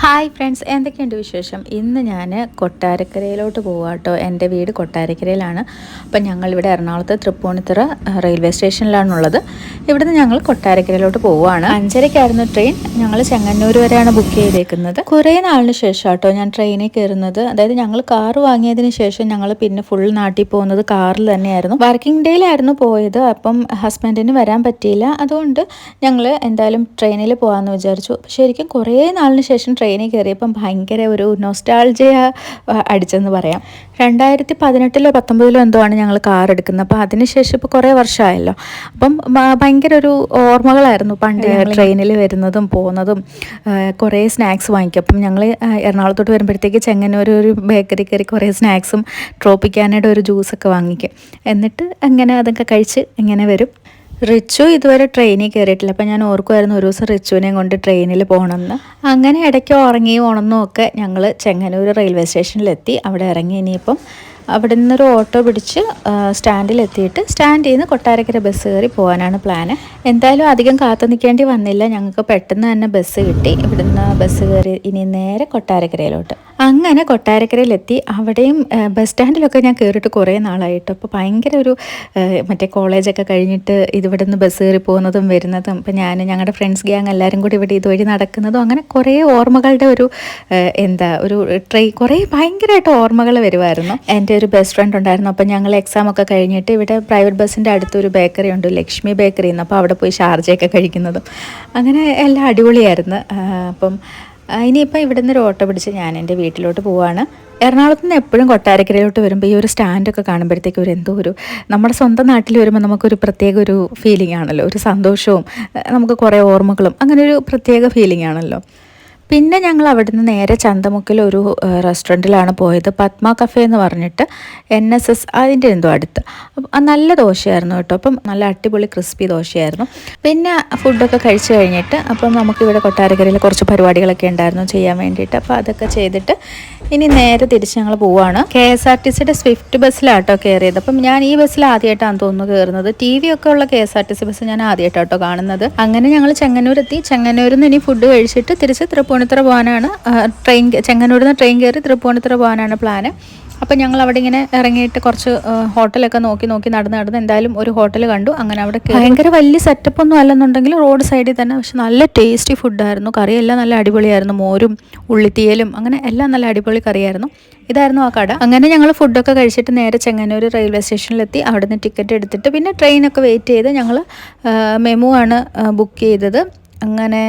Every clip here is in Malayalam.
ഹായ് ഫ്രണ്ട്സ് എന്തൊക്കെയുണ്ട് വിശേഷം? ഇന്ന് ഞാൻ കൊട്ടാരക്കരയിലോട്ട് പോവാം കേട്ടോ എന്റെ വീട് കൊട്ടാരക്കരയിലാണ്. അപ്പം ഞങ്ങളിവിടെ എറണാകുളത്ത് തൃപ്പൂണിത്തുറ റെയിൽവേ സ്റ്റേഷനിലാണുള്ളത്. ഇവിടുന്ന് ഞങ്ങൾ കൊട്ടാരക്കരയിലോട്ട് പോവുകയാണ് അഞ്ചരയ്ക്കായിരുന്നു ട്രെയിൻ. ഞങ്ങൾ ചെങ്ങന്നൂർ വരെയാണ് ബുക്ക് ചെയ്തേക്കുന്നത്. കുറേ നാളിന് ശേഷം കേട്ടോ ഞാൻ ട്രെയിനിൽ കയറുന്നത്. അതായത് ഞങ്ങൾ കാർ വാങ്ങിയതിന് ശേഷം ഞങ്ങൾ പിന്നെ ഫുൾ നാട്ടിൽ പോകുന്നത് കാറിൽ തന്നെയായിരുന്നു. വർക്കിംഗ് ഡേയിലായിരുന്നു പോയത്. അപ്പം ഹസ്ബൻഡിന് വരാൻ പറ്റിയില്ല. അതുകൊണ്ട് ഞങ്ങൾ എന്തായാലും ട്രെയിനിൽ പോകാമെന്ന് വിചാരിച്ചു. ശരിക്കും കുറേ നാളിന് ശേഷം ട്രെയിനിൽ കയറിയപ്പം ഭയങ്കര ഒരു നൊസ്റ്റാൾജിയ അടിച്ചെന്ന് പറയാം. രണ്ടായിരത്തി പതിനെട്ടിലോ പത്തൊമ്പതിലോ എന്തോ ആണ് ഞങ്ങൾ കാർ എടുക്കുന്നത്. അപ്പോൾ അതിനുശേഷം ഇപ്പോൾ കുറേ വർഷമായല്ലോ. അപ്പം ഭയങ്കര ഒരു ഓർമ്മകളായിരുന്നു പണ്ട് ട്രെയിനിൽ വരുന്നതും പോകുന്നതും കുറേ സ്നാക്സ് വാങ്ങിക്കും. അപ്പം ഞങ്ങൾ എറണാകുളത്തോട്ട് വരുമ്പോഴത്തേക്ക് ചെങ്ങന്നൂർ ഒരു ബേക്കറി കയറി കുറേ സ്നാക്സും ട്രോപ്പിക്കാനയുടെ ഒരു ജ്യൂസൊക്കെ വാങ്ങിക്കും. എന്നിട്ട് അങ്ങനെ അതൊക്കെ കഴിച്ച് ഇങ്ങനെ വരും. റിച്ചു ഇതുവരെ ട്രെയിനിൽ കയറിയിട്ടില്ല അപ്പം ഞാൻ ഓർക്കുമായിരുന്നു ഒരു ദിവസം റിച്ചുവിനെയും കൊണ്ട് ട്രെയിനിൽ പോകണമെന്ന് അങ്ങനെ ഇടയ്ക്ക് ഉറങ്ങി ഉണർന്നും ഒക്കെ ഞങ്ങൾ ചെങ്ങന്നൂർ റെയിൽവേ സ്റ്റേഷനിലെത്തി അവിടെ ഇറങ്ങി ഇനിയിപ്പം അവിടെ നിന്നൊരു ഓട്ടോ പിടിച്ച് സ്റ്റാൻഡിൽ എത്തിയിട്ട് സ്റ്റാൻഡിൽ നിന്ന് കൊട്ടാരക്കര ബസ് കയറി പോകാനാണ് പ്ലാന് എന്തായാലും അധികം കാത്തു നിൽക്കേണ്ടി വന്നില്ല. ഞങ്ങൾക്ക് പെട്ടെന്ന് തന്നെ ബസ് കിട്ടി. ഇവിടുന്ന് ബസ് കയറി ഇനി നേരെ കൊട്ടാരക്കരയിലോട്ട്. അങ്ങനെ കൊട്ടാരക്കരയിലെത്തി. അവിടെയും ബസ് സ്റ്റാൻഡിലൊക്കെ ഞാൻ കയറിയിട്ട് കുറേ നാളായിട്ട്. അപ്പോൾ ഭയങ്കര ഒരു മറ്റേ കോളേജൊക്കെ കഴിഞ്ഞിട്ട് ഇതിവിടെ നിന്ന് ബസ് കയറി പോകുന്നതും വരുന്നതും ഇപ്പം ഞാൻ ഞങ്ങളുടെ ഫ്രണ്ട്സ് ഗ്യാങ് എല്ലാവരും കൂടി ഇവിടെ ഇതുവഴി നടക്കുന്നതും അങ്ങനെ കുറേ ഓർമ്മകളുടെ ഒരു എന്താ ഒരു ട്രെയിൻ കുറേ ഭയങ്കരമായിട്ട് ഓർമ്മകൾ വരുമായിരുന്നു എന്റെ ഒരു ബെസ്റ്റ് ഫ്രണ്ട് ഉണ്ടായിരുന്നു. അപ്പോൾ ഞങ്ങൾ എക്സാം ഒക്കെ കഴിഞ്ഞിട്ട് ഇവിടെ പ്രൈവറ്റ് ബസ്സിന്റെ അടുത്തൊരു ബേക്കറി ഉണ്ട് ലക്ഷ്മി ബേക്കറി എന്ന് അപ്പോൾ അവിടെ പോയി ഷാർജയൊക്കെ കഴിക്കുന്നതും. അങ്ങനെ എല്ലാം അടിപൊളിയായിരുന്നു. അപ്പം ഇനിയിപ്പോൾ ഇവിടെ നിന്ന് ഒരു ഓട്ടോ പിടിച്ച് ഞാൻ എന്റെ വീട്ടിലോട്ട് പോവാണ്. എറണാകുളത്ത് നിന്ന് എപ്പോഴും കൊട്ടാരക്കരയിലോട്ട് വരുമ്പോൾ ഈ ഒരു സ്റ്റാൻഡൊക്കെ കാണുമ്പോഴത്തേക്കും ഒരു എന്തോ ഒരു നമ്മുടെ സ്വന്തം നാട്ടിൽ വരുമ്പോൾ നമുക്കൊരു പ്രത്യേക ഒരു ഫീലിംഗ് ആണല്ലോ. ഒരു സന്തോഷവും നമുക്ക് കുറേ ഓർമ്മകളും അങ്ങനെ ഒരു പ്രത്യേക ഫീലിംഗ് ആണല്ലോ. പിന്നെ ഞങ്ങൾ അവിടുന്ന് നേരെ ചന്തമുക്കിൽ ഒരു റെസ്റ്റോറന്റിലാണ് പോയത്. പത്മ കഫേ എന്ന് പറഞ്ഞിട്ട് എൻ എസ് എസ് അതിന്റെ എന്തോ അടുത്ത്. നല്ല ദോശയായിരുന്നു കേട്ടോ. അപ്പം നല്ല അടിപൊളി ക്രിസ്പി ദോശയായിരുന്നു. പിന്നെ ഫുഡൊക്കെ കഴിച്ചു കഴിഞ്ഞിട്ട് അപ്പം നമുക്കിവിടെ കൊട്ടാരക്കരയിൽ കുറച്ച് പരിപാടികളൊക്കെ ഉണ്ടായിരുന്നു ചെയ്യാൻ വേണ്ടിയിട്ട്. അപ്പോൾ അതൊക്കെ ചെയ്തിട്ട് ഇനി നേരെ തിരിച്ച് ഞങ്ങൾ പോവാണ്. കെ എസ് ആർ ടി സിയുടെ സ്വിഫ്റ്റ് ബസ്സിലാട്ടോ കയറിയത്. അപ്പം ഞാൻ ഈ ബസ്സിൽ ആദ്യമായിട്ടാണ് തോന്നുന്നു കയറുന്നത്. ടി വി ഒക്കെ ഉള്ള K S R T C bus ഞാൻ ആദ്യമായിട്ടാട്ടോ കാണുന്നത്. അങ്ങനെ ഞങ്ങൾ ചെങ്ങന്നൂരെത്തി. ചെങ്ങന്നൂരിൽ നിന്ന് ഇനി ഫുഡ് കഴിച്ചിട്ട് തിരിച്ച് തൃപ്പൂണിത്തുറ പോകാനാണ് ട്രെയിൻ ചെങ്ങന്നൂരിൽ നിന്ന് ട്രെയിൻ കയറി തൃപ്പൂണിത്തുറ പോകാനാണ് പ്ലാന് അപ്പം ഞങ്ങൾ അവിടെ ഇങ്ങനെ ഇറങ്ങിയിട്ട് കുറച്ച് ഹോട്ടലൊക്കെ നോക്കി നോക്കി നടന്ന് നടന്ന് എന്തായാലും ഒരു ഹോട്ടൽ കണ്ടു. അങ്ങനെ അവിടെ ഭയങ്കര വലിയ സെറ്റപ്പ് ഒന്നും അല്ലെന്നുണ്ടെങ്കിൽ റോഡ് സൈഡിൽ തന്നെ പക്ഷെ നല്ല ടേസ്റ്റി ഫുഡായിരുന്നു കറിയെല്ലാം നല്ല അടിപൊളിയായിരുന്നു. മോരും ഉള്ളിത്തീയലും അങ്ങനെ എല്ലാം നല്ല അടിപൊളി കറിയായിരുന്നു. ഇതായിരുന്നു ആ കട. അങ്ങനെ ഞങ്ങൾ ഫുഡൊക്കെ കഴിച്ചിട്ട് നേരെ ചെങ്ങന്നൂർ റെയിൽവേ സ്റ്റേഷനിലെത്തി അവിടുന്ന് ടിക്കറ്റ് എടുത്തിട്ട് പിന്നെ ട്രെയിനൊക്കെ വെയിറ്റ് ചെയ്ത് ഞങ്ങൾ മെമു ആണ് ബുക്ക് ചെയ്തത്. അങ്ങനെ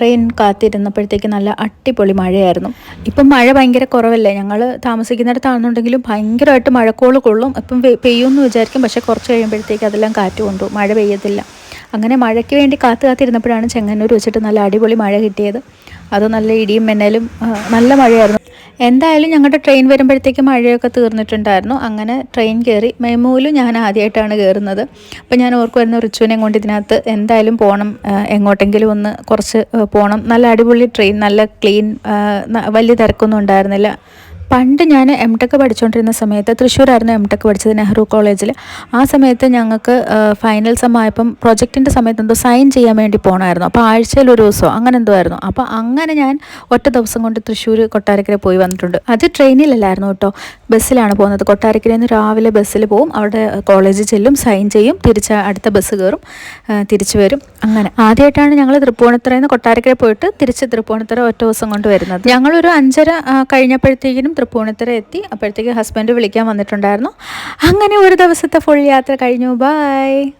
ട്രെയിൻ കാത്തിരുന്നപ്പോഴത്തേക്ക് നല്ല അടിപൊളി മഴയായിരുന്നു. ഇപ്പം മഴ ഭയങ്കര കുറവല്ലേ? ഞങ്ങൾ താമസിക്കുന്നിടത്താണെന്നുണ്ടെങ്കിലും ഭയങ്കരമായിട്ട് മഴക്കോൾ കൊള്ളും. ഇപ്പം പെയ്യുമെന്ന് വിചാരിക്കും. പക്ഷേ കുറച്ച് കഴിയുമ്പോഴത്തേക്ക് അതെല്ലാം കാറ്റ് കൊണ്ടു മഴ പെയ്യത്തില്ല. അങ്ങനെ മഴയ്ക്ക് വേണ്ടി കാത്തു കാത്തിരുന്നപ്പോഴാണ് ചെങ്ങന്നൂർ വെച്ചിട്ട് നല്ല അടിപൊളി മഴ കിട്ടിയത്. അത് നല്ല ഇടിയും മിന്നലും നല്ല മഴയായിരുന്നു. എന്തായാലും ഞങ്ങളുടെ ട്രെയിൻ വരുമ്പോഴത്തേക്ക് മഴയൊക്കെ തീർന്നിട്ടുണ്ടായിരുന്നു. അങ്ങനെ ട്രെയിൻ കയറി മെമുവിലും ഞാൻ ആദ്യമായിട്ടാണ് കയറുന്നത് അപ്പം ഞാൻ ഓർക്കുമായിരുന്നു റിച്ചുവിനെ കൊണ്ട് ഇതിനകത്ത് എന്തായാലും പോകണം എങ്ങോട്ടെങ്കിലും ഒന്ന് കുറച്ച് പോകണം നല്ല അടിപൊളി ട്രെയിൻ നല്ല ക്ലീൻ വലിയ തിരക്കൊന്നും ഉണ്ടായിരുന്നില്ല. പണ്ട് ഞാൻ എം ടെക് പഠിച്ചുകൊണ്ടിരുന്ന സമയത്ത് തൃശ്ശൂരായിരുന്നു എം ടെക് പഠിച്ചത് നെഹ്റു കോളേജിൽ ആ സമയത്ത് ഞങ്ങൾക്ക് ഫൈനൽ സമയപ്പം പ്രൊജക്റ്റിന്റെ സമയത്ത് എന്തോ സൈൻ ചെയ്യാൻ വേണ്ടി പോകണമായിരുന്നു അപ്പോൾ ആഴ്ചയിൽ ഒരു ദിവസം അങ്ങനെ എന്തോ ആയിരുന്നു. അപ്പോൾ അങ്ങനെ ഞാൻ ഒറ്റ ദിവസം കൊണ്ട് തൃശ്ശൂർ കൊട്ടാരക്കര പോയി വന്നിട്ടുണ്ട്. അത് ട്രെയിനിലല്ലായിരുന്നു കേട്ടോ. ബസ്സിലാണ് പോകുന്നത്. കൊട്ടാരക്കരയിൽ നിന്ന് രാവിലെ ബസ്സിൽ പോകും അവിടെ കോളേജിൽ ചെല്ലും സൈൻ ചെയ്യും. തിരിച്ച് അടുത്ത ബസ് കയറും. തിരിച്ചു വരും. അങ്ങനെ. ആദ്യമായിട്ടാണ് ഞങ്ങൾ തൃപ്പൂണിത്തറയിൽ നിന്ന് കൊട്ടാരക്കര പോയിട്ട് തിരിച്ച് തൃപ്പൂണിത്തറ ഒറ്റ ദിവസം കൊണ്ട് വരുന്നത്. ഞങ്ങളൊരു അഞ്ചര കഴിഞ്ഞപ്പോഴത്തേക്കിനും തൃപ്പൂണിത്തറ എത്തി. അപ്പോഴത്തേക്ക് ഹസ്ബൻഡ് വിളിക്കാൻ വന്നിട്ടുണ്ടായിരുന്നു. അങ്ങനെ ഒരു ദിവസത്തെ ഫുൾ യാത്ര കഴിഞ്ഞു. ബായ്